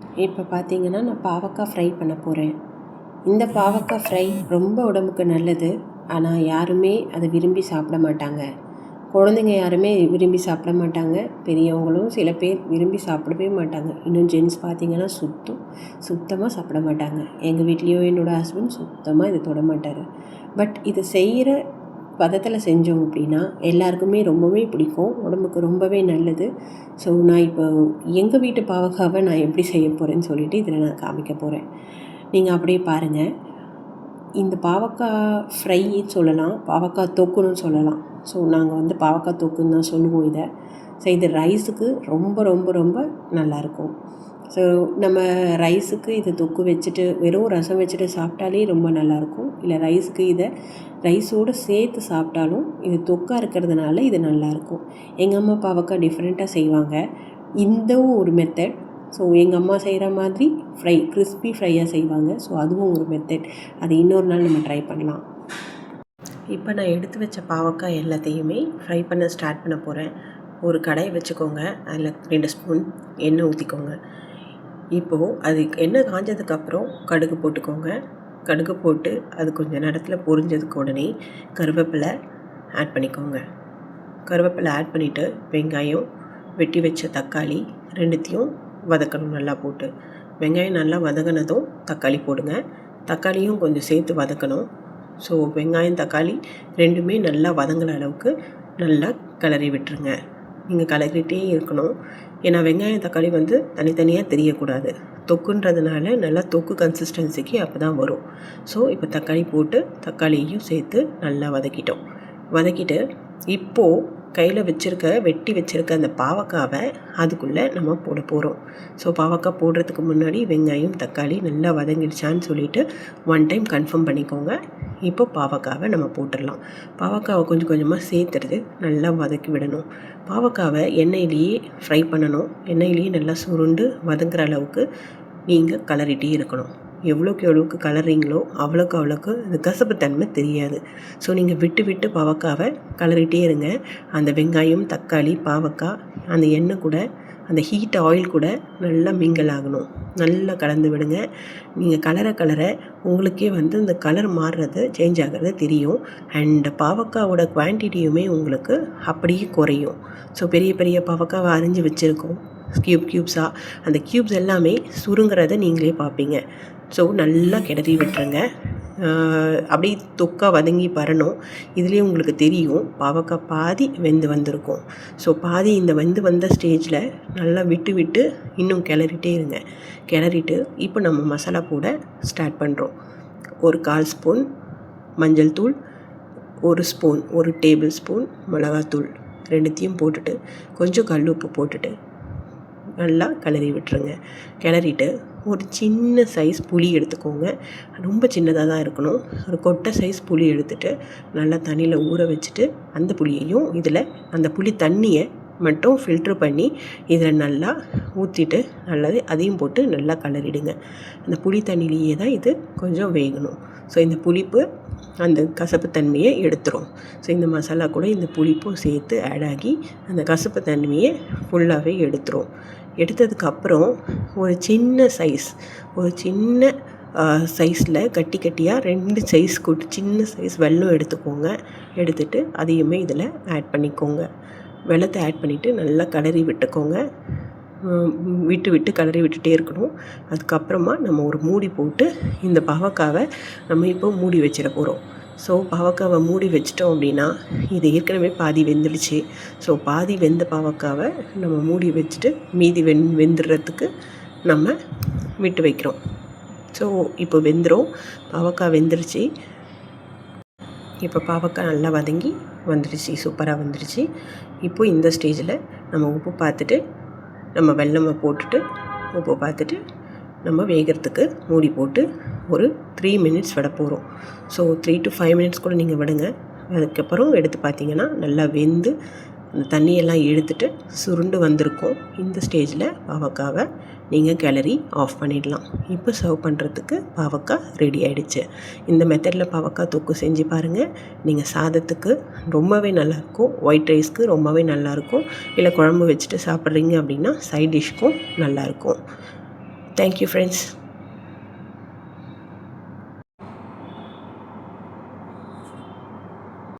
இப்போ பார்த்தீங்கன்னா நான் பாவக்காய் ஃப்ரை பண்ண போகிறேன் இந்த பாவக்காய் ஃப்ரை ரொம்ப உடம்புக்கு நல்லது. ஆனால் யாருமே அதை விரும்பி சாப்பிட மாட்டாங்க. குழந்தைங்க யாருமே விரும்பி சாப்பிட மாட்டாங்க. பெரியவங்களும் சில பேர் விரும்பி சாப்பிடவே மாட்டாங்க. இன்னும் ஜென்ஸ் பார்த்தீங்கன்னா சுத்தம் சுத்தமாக சாப்பிட மாட்டாங்க. எங்கள் வீட்லேயும் என்னோடய ஹஸ்பண்ட் சுத்தமாக இதை தொட மாட்டார். பட் இதை செய்கிற பதத்தில் செஞ்சோம் அப்படின்னா எல்லாருக்குமே ரொம்பவே பிடிக்கும். உடம்புக்கு ரொம்பவே நல்லது. ஸோ நான் இப்போ எங்கள் வீட்டு பாவக்காவை நான் எப்படி செய்ய போகிறேன்னு சொல்லிட்டு இதில் நான் காமிக்க போகிறேன் நீங்கள் அப்படியே பாருங்கள் இந்த பாவக்காய் ஃப்ரைன்னு சொல்லலாம். பாவக்காய் தொக்குன்னு சொல்லலாம். ஸோ நாங்கள் வந்து பாவக்காய் தொக்குன்னு தான் சொல்லுவோம் இதை. ஸோ இது ரைஸுக்கு ரொம்ப ரொம்ப ரொம்ப நல்லாயிருக்கும் ஸோ நம்ம ரைஸுக்கு இதை தொக்கு வச்சுட்டு வெறும் ரசம் வச்சுட்டு சாப்பிட்டாலே ரொம்ப நல்லாயிருக்கும். இல்லை ரைஸுக்கு இதை ரைஸோடு சேர்த்து சாப்பிட்டாலும் இது தொக்காக இருக்கிறதுனால இது நல்லாயிருக்கும். எங்கள் அம்மா பாவக்காய் டிஃப்ரெண்ட்டாக செய்வாங்க. இந்த ஒரு மெத்தட் ஸோ எங்கள் அம்மா செய்கிற மாதிரி ஃப்ரை கிறிஸ்பி ஃப்ரையாக செய்வாங்க. ஸோ அதுவும் ஒரு மெத்தட் அது இன்னொரு நாள் நம்ம ட்ரை பண்ணலாம். இப்போ நான் எடுத்து வச்ச பாவக்காய் எல்லாத்தையுமே ஃப்ரை பண்ண ஸ்டார்ட் பண்ண போகிறேன். ஒரு கடாய் வச்சுக்கோங்க. அதில் ரெண்டு ஸ்பூன் எண்ணெய் ஊற்றிக்கோங்க. இப்போது அது எண்ணெய் காஞ்சதுக்கப்புறம் கடுகு போட்டுக்கோங்க. கடுகு போட்டு அது கொஞ்சம் நேரத்தில் பொரிஞ்சதுக்கு உடனே கருவேப்பிலை ஆட் பண்ணிக்கோங்க. கருவேப்பிலை ஆட் பண்ணிவிட்டு வெங்காயம் வெட்டி வச்ச தக்காளி ரெண்டுத்தையும் வதக்கணும் நல்லா போட்டு. வெங்காயம் நல்லா வதங்கினதும் தக்காளி போடுங்க. தக்காளியும் கொஞ்சம் சேர்த்து வதக்கணும். ஸோ வெங்காயம் தக்காளி ரெண்டுமே நல்லா வதங்கின அளவுக்கு நல்லா கிளறி விட்டுருங்க. நீங்கள் கலக்கிட்டே இருக்கணும். ஏன்னா வெங்காயம் தக்காளி வந்து தனித்தனியாக தெரியக்கூடாது. தொக்குன்றதுனால நல்லா தொக்கு கன்சிஸ்டன்சிக்கு அப்போ தான் வரும். ஸோ இப்போ தக்காளி போட்டு தக்காளியையும் சேர்த்து நல்லா வதக்கிட்டோம். வதக்கிட்டு இப்போது கையில் வச்சுருக்க வெட்டி வச்சுருக்க அந்த பாவக்காவை அதுக்குள்ளே நம்ம போட போகிறோம் ஸோ பாவக்காய் போடுறதுக்கு முன்னாடி வெங்காயம் தக்காளி நல்லா வதங்கிடுச்சான்னு சொல்லிவிட்டு ஒன் டைம் கன்ஃபார்ம் பண்ணிக்கோங்க. இப்போ பாவக்காவை நம்ம போட்டுடலாம். பாவக்காவை கொஞ்சம் கொஞ்சமாக சேர்த்துறது நல்லா வதக்கி விடணும். பாவக்காவை எண்ணெயிலேயே ஃப்ரை பண்ணணும். எண்ணெயிலேயே நல்லா சுருண்டு வதங்குற அளவுக்கு நீங்கள் கலரிட்டே இருக்கணும். எவ்வளோக்கு எவ்வளோக்கு கலரிங்களோ அவ்வளோக்கு அவ்வளோக்கு அந்த கசப்புத்தன்மை தெரியாது. ஸோ நீங்கள் விட்டு விட்டு பாவக்காவை கலரிட்டே இருங்க. அந்த வெங்காயம் தக்காளி பாவக்காய் அந்த எண்ணெய் கூட அந்த ஹீட் ஆயில் கூட நல்லா மிங்கல் ஆகணும். நல்லா கலந்து விடுங்க. நீங்கள் கலரை கலரை உங்களுக்கே வந்து இந்த கலர் மாறுறது சேஞ்ச் ஆகிறது தெரியும். அண்ட் பாவக்காவோட குவான்டிட்டியுமே உங்களுக்கு அப்படியே குறையும். ஸோ பெரிய பெரிய பாவக்காவை அரிஞ்சு வச்சுருக்கோம். க்யூப் க்யூப்ஸாக அந்த க்யூப்ஸ் எல்லாமே சுருங்கிறத நீங்களே பார்ப்பீங்க. ஸோ நல்லா கிடத்தி விட்டுருங்க. அப்படியே தொக்கா வதங்கி வரணும். இதுலேயே உங்களுக்கு தெரியும் பாவக்காய் பாதி வெந்து வந்திருக்கும். ஸோ பாதி இந்த வெந்து வந்த ஸ்டேஜில் நல்லா விட்டு விட்டு இன்னும் கிளறிட்டே இருங்க. கிளறிட்டு இப்போ நம்ம மசாலா போட ஸ்டார்ட் பண்ணுறோம் ஒரு கால் ஸ்பூன் மஞ்சள் தூள் ஒரு ஸ்பூன் ஒரு டேபிள் ஸ்பூன் மிளகாத்தூள் ரெண்டுத்தையும் போட்டுட்டு கொஞ்சம் கல் உப்பு போட்டுட்டு நல்லா கிளறி விட்டுருங்க. கிளறிட்டு ஒரு சின்ன சைஸ் புளி எடுத்துக்கோங்க. ரொம்ப சின்னதாக தான் இருக்கணும். ஒரு கொட்டை சைஸ் புளி எடுத்துகிட்டு நல்லா தண்ணியில் ஊற வச்சுட்டு அந்த புளியையும் இதில் அந்த புளி தண்ணியை மட்டும் ஃபில்ட்ரு பண்ணி இதில் நல்லா ஊற்றிட்டு நல்லது அதையும் போட்டு நல்லா கலரிடுங்க. அந்த புளி தண்ணியிலேயே தான் இது கொஞ்சம் வேகணும். ஸோ இந்த புளிப்பு அந்த கசப்பு தன்மையை எடுத்துரும். ஸோ இந்த மசாலா கூட இந்த புளிப்பும் சேர்த்து ஆட் ஆகி அந்த கசப்பு தன்மையை ஃபுல்லாகவே எடுத்துரும். எடுத்ததுக்கப்புறம் ஒரு சின்ன சைஸ் ஒரு சின்ன சைஸில் கட்டி கட்டியாக ரெண்டு சைஸ் கூட்டு சின்ன சைஸ் வெல்லம் எடுத்துக்கோங்க. எடுத்துகிட்டு அதையுமே இதில் ஆட் பண்ணிக்கோங்க. வெள்ளத்தை ஆட் பண்ணிவிட்டு நல்லா கலரி விட்டுக்கோங்க. விட்டு விட்டு கலரி விட்டுட்டே இருக்கணும். அதுக்கப்புறமா நம்ம ஒரு மூடி போட்டு இந்த பாவக்காவை நம்ம இப்போ மூடி வச்சிட போகிறோம் ஸோ பாவக்காவை மூடி வச்சிட்டோம் அப்படின்னா இது ஏற்கனவே பாதி வெந்துடுச்சு. ஸோ பாதி வெந்த பாவக்காவை நம்ம மூடி வச்சுட்டு மீதி வெந் வெந்துடுறதுக்கு நம்ம விட்டு வைக்கிறோம். ஸோ இப்போ வெந்துடும் பாவக்காய் வெந்துருச்சு இப்போ பாவக்காய் நல்லா வதங்கி வந்துடுச்சு சூப்பராக வந்துடுச்சு இப்போது இந்த ஸ்டேஜில் நம்ம உப்பு பார்த்துட்டு நம்ம வெள்ளமை போட்டுட்டு உப்பு பார்த்துட்டு நம்ம வேகிறதுக்கு மூடி போட்டு ஒரு த்ரீ மினிட்ஸ் விட போகிறோம் so three to five minutes கூட நீங்கள் விடுங்க. அதுக்கப்புறம் எடுத்து பார்த்தீங்கன்னா நல்லா வெந்து அந்த தண்ணியெல்லாம் எடுத்துட்டு சுருண்டு வந்திருக்கும் இந்த ஸ்டேஜில் பாவக்காவை நீங்கள் கிளறி ஆஃப் பண்ணிடலாம். இப்போ சர்வ் பண்ணுறதுக்கு பாவக்காய் ரெடி ஆகிடுச்சு இந்த மெத்தடில் பாவக்காய் தொக்கு செஞ்சு பாருங்கள் நீங்கள் சாதத்துக்கு ரொம்பவே நல்லாயிருக்கும். ஒயிட் ரைஸ்க்கு ரொம்பவே நல்லாயிருக்கும். இல்லை குழம்பு வச்சுட்டு சாப்பிட்றீங்க அப்படின்னா சைட் டிஷ்க்கும் நல்லாயிருக்கும். Thank you friends